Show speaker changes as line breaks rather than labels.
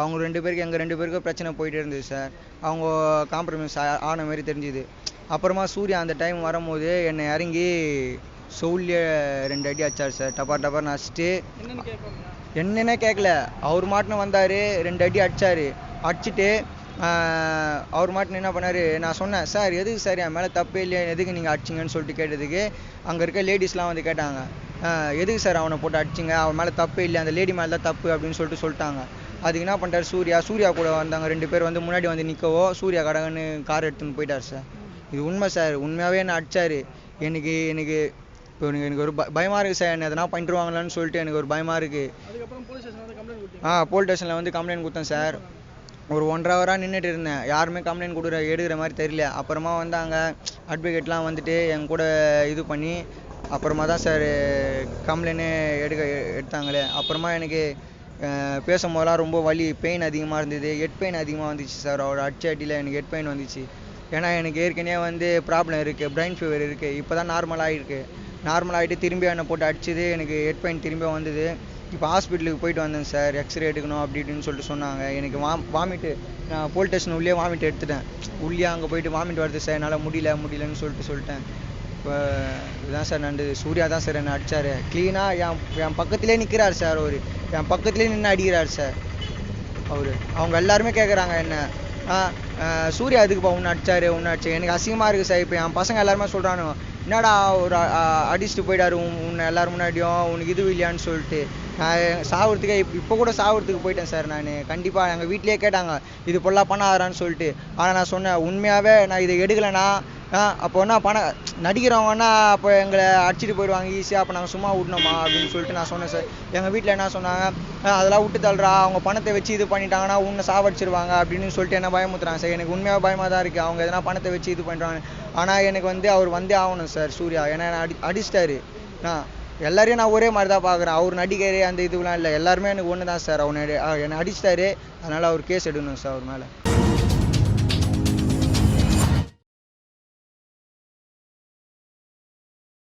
அவங்க ரெண்டு பேருக்கு எங்கள் ரெண்டு பேருக்கும் பிரச்சனை போயிட்டே இருந்தது சார் அவங்க காம்ப்ரமைஸ் ஆன மாதிரி தெரிஞ்சுது. அப்புறமா சூர்யா அந்த டைம் வரும்போது என்னை இறங்கி சவுல்லே ரெண்டு அடி அடிச்சார் சார் டப்பா டப்பான்னு அடிச்சிட்டு
என்னன்னு
கேட்கல. அவர் மாட்டுன்னு வந்தார் ரெண்டு அடி அடிச்சாரு. அடிச்சிட்டு அவர் மாட்டுன்னு என்ன பண்ணார் நான் சொன்னேன் சார் எதுக்கு சார் என் மேலே தப்பே இல்லையா. எதுக்கு நீங்கள் அடிச்சிங்கன்னு சொல்லிட்டு கேட்டதுக்கு அங்கே இருக்க லேடிஸ்லாம் வந்து கேட்டாங்க. எதுக்கு சார் அவனை போட்டு அடிச்சிங்க? அவன் மேலே தப்பே இல்லை அந்த லேடி மேலே தான் தப்பு அப்படின்னு சொல்லிட்டு சொல்லிட்டாங்க. அதுக்கு என்ன பண்ணிட்டார்? சூர்யா சூர்யா கூட வந்தாங்க. ரெண்டு பேர் வந்து முன்னாடி வந்து நிற்கவோ சூர்யா கடகன்னு கார் எடுத்துன்னு போயிட்டார் சார். இது உண்மை சார். உண்மையாகவே என்ன அடிச்சாரு? எனக்கு எனக்கு இப்போ எனக்கு எனக்கு ஒரு பயமாக இருக்குது சார். என்ன எதனா பண்ணிருவாங்களான்னு சொல்லிட்டு எனக்கு ஒரு பயமாக இருக்குது ஆ போலீஸ் ஸ்டேஷனில் வந்து கம்ப்ளைண்ட் கொடுத்தேன் சார். ஒரு ஒன்றரை ஹவராக நின்றுட்டு இருந்தேன். யாருமே கம்ப்ளைண்ட் கொடுக்குற எடுக்கிற மாதிரி தெரியல. அப்புறமா வந்தாங்க. அட்வொகேட்லாம் வந்துட்டு என் கூட இது பண்ணி அப்புறமா தான் சார் கம்ப்ளைண்ட்டே எடுக்க எடுத்தாங்களே. அப்புறமா எனக்கு பேசும் பேசும்போதெல்லாம் ரொம்ப வலி பெயின் அதிகமாக இருந்தது. ஹெட் பெயின் அதிகமாக வந்துச்சு சார். அவர் அடிச்ச அடியில் எனக்கு ஹெட் பெயின் வந்துச்சு. ஏன்னா எனக்கு ஏற்கனவே வந்து ப்ராப்ளம் இருக்குது பிரைன் ஃபீவர் இருக்குது இப்போ தான் நார்மல் ஆகிருக்கு நார்மல் ஆகிட்டு திரும்பி என்னை போட்டு அடிச்சது எனக்கு ஹெட் பெயின் திரும்பி வந்தது. இப்போ ஹாஸ்பிட்டலுக்கு போயிட்டு வந்தேன் சார். எக்ஸ்ரே எடுக்கணும் அப்படி இப்படின்னு சொல்லிட்டு சொன்னாங்க. எனக்கு வாம் வாமிட்டு நான் போலீஸ் ஸ்டேஷன் உள்ளே வாமிட் எடுத்துட்டேன். உள்ளே அங்கே போயிட்டு வாமிட் வருது சார். என்னால் முடியல முடியலன்னு சொல்லிட்டு சொல்லிட்டேன். இப்போ இதுதான் சார் நண்டு. சூர்யா தான் சார் என்னை அடிச்சார். க்ளீனாக என் என் பக்கத்துலேயே நிற்கிறார் சார் அவர். என் பக்கத்துலேயே நின்று அடிக்கிறார் சார் அவர். அவங்க எல்லாருமே கேட்குறாங்க என்ன. ஆ சூர்யா அதுக்குப்பா உன்னை அடிச்சாரு உன்னை அடிச்சு எனக்கு அசிங்கமாக இருக்குது சார். இப்போ என் பசங்க எல்லாருமே சொல்கிறானுங்க என்னடா ஒரு அடிச்சுட்டு போயிட்டாரு உன் உன்னை எல்லாரும் முன்னாடியும்? உனக்கு இது இல்லையான்னு சொல்லிட்டு. நான் சாவறதுக்கே இப்போ இப்போ கூட சாவறதுக்கு போயிட்டேன் சார் நான். கண்டிப்பாக எங்கள் வீட்லேயே கேட்டாங்க. இது பொல்லா பண்ணாதான்னு சொல்லிட்டு. ஆனால் நான் சொன்னேன் உண்மையாகவே நான் இதை எடுக்கலைன்னா அப்போ என்ன பணம் நடிக்கிறவங்கன்னா அப்போ எங்களை அடிச்சிட்டு போயிடுவாங்க ஈஸியாக அப்போ நாங்கள் சும்மா விடணுமா அப்படின்னு சொல்லிட்டு நான் சொன்னேன் சார் எங்கள் வீட்டில் என்ன சொன்னாங்க "ஆ, அதெல்லாம் விட்டு தள்ளுறா அவங்க பணத்தை வச்சு இது பண்ணிட்டாங்கன்னா உன்னை சாவடிச்சிருவாங்க அப்படின்னு சொல்லிட்டு என்ன பயமுத்துறாங்க சார் எனக்கு உண்மையாக பயமாக தான் இருக்குது அவங்க எதனா பணத்தை வச்சு இது பண்ணுறாங்க ஆனால் எனக்கு வந்து அவர் வந்தே ஆகணும் சார் சூர்யா. ஏன்னா அடி அடிச்சிட்டாரு. நான் எல்லாரையும் நான் ஒரே மாதிரி தான் பார்க்குறேன் அவர் நடிகர் அந்த இதுலாம் இல்லை. எல்லாருமே எனக்கு ஒன்று தான் சார் அவனை என்னை அடிச்சிட்டாரு. அதனால் அவர் கேஸ் எடுக்கணும் சார் அவர் மேலே.